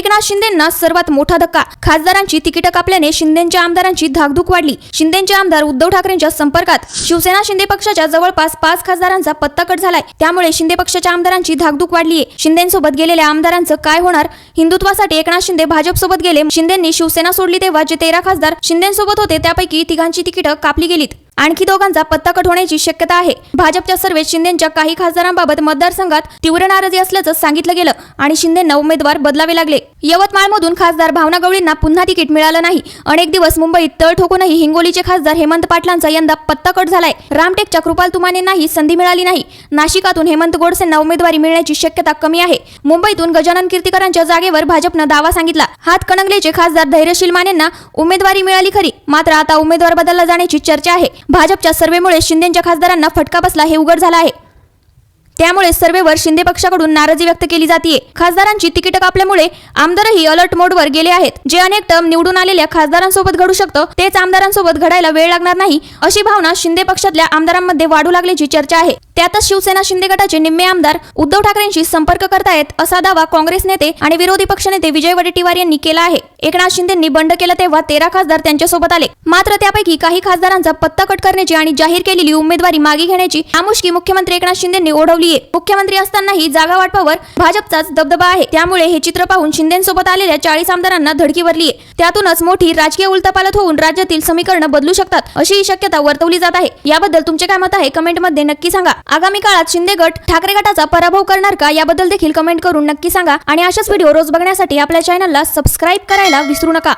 एकनाथ शिंदेंना सर्वात मोठा धक्का. खासदारांची तिकीट कापल्याने शिंदेच्या आमदारांची धाकधूक वाढली. शिंदेचे आमदार उद्धव ठाकरेंच्या संपर्कात. शिवसेना शिंदे पक्षाच्या जवळपास पाच खासदारांचा पत्ता कट झालाय. त्यामुळे शिंदे पक्षाच्या आमदारांची धाकधूक वाढलीये. शिंदेसोबत गेलेल्या आमदारांचं काय होणार? हिंदुत्वासाठी एकनाथ शिंदे भाजपसोबत गेले. शिंदेंनी शिवसेना सोडली तेव्हा जे तेरा खासदार शिंदेसोबत होते त्यापैकी तिघांची तिकीटं कापली गेलीत. आणखी दोघांचा पत्ता कट होण्याची शक्यता आहे. भाजपच्या सर्वेत शिंदेच्या काही खासदारांबाबत मतदारसंघात तीव्र नाराजी असल्याचं सांगितलं गेलं आणि शिंदेंना उमेदवार बदलावे लागले. यवतमाळमधून खासदार भावना गवळींना पुन्हा तिकीट मिळालं नाही. अनेक दिवस मुंबईत तळ ठोकूनही हिंगोलीचे खासदार हेमंत पाटलांचा यंदा पत्ता कट झालाय. रामटेकच्या कृपाल तुमानेंनाही संधी मिळाली नाही. नाशिकातून हेमंत गोडसेंना उमेदवारी मिळण्याची शक्यता कमी आहे. मुंबईतून गजानन कीर्तीकरांच्या जागेवर भाजपनं दावा सांगितला. हातकणंगलेचे खासदार धैर्यशील मानेंना उमेदवारी मिळाली खरी. मात्र आता उमेदवार बदलला जाण्याची चर्चा आहे. भाजपच्या सर्वेमुळे शिंदेच्या खासदारांना फटका बसला हे उघड झालं आहे. त्यामुळे सर्वेवर शिंदे पक्षाकडून नाराजी व्यक्त केली जाते खासदारांची तिकीट कापल्यामुळे आमदारही अलर्ट मोडवर गेले आहेत. जे अनेक टर्म निवडून आलेल्या खासदारांसोबत घडू शकतं तेच आमदारांसोबत घडायला वेळ लागणार नाही अशी भावना शिंदे पक्षातल्या आमदारांमध्ये वाढू लागल्याची चर्चा आहे. त्यातच शिवसेना शिंदे गटाचे निम्मे आमदार उद्धव ठाकरेंशी संपर्क करतायत असा दावा काँग्रेस नेते आणि विरोधी पक्षनेते विजय वडेट्टीवार यांनी केला आहे. एकनाथ शिंदेंनी बंड केलं तेव्हा तेरा खासदार त्यांच्यासोबत आले. मात्र त्यापैकी काही खासदारांचा पत्ता कट करण्याची आणि जाहीर केलेली उमेदवारी मागे घेण्याची आमुष्की मुख्यमंत्री एकनाथ शिंदेंनी ओढवली आहे मुख्यमंत्री असतानाही जागा वाटपावर भाजपचाच दबदबा आहे. त्यामुळे हे चित्र पाहून शिंदेसोबत आलेल्या चाळीस आमदारांना धडकी भरली आहे. त्यातूनच मोठी राजकीय उलतापालत होऊन राज्यातील समीकरण बदलू शकतात अशी ही शक्यता वर्तवली जात आहे. याबद्दल तुमचे काय मत आहे? कमेंटमध्ये नक्की सांगा. आगामी काळात शिंदे गट ठाकरे गटाचा पराभव करणार का? याबद्दल देखील कमेंट करून नक्की सांगा. आणि अशाच व्हिडिओ रोज बघण्यासाठी आपल्या चॅनलला सबस्क्राईब करायला विसरू नका.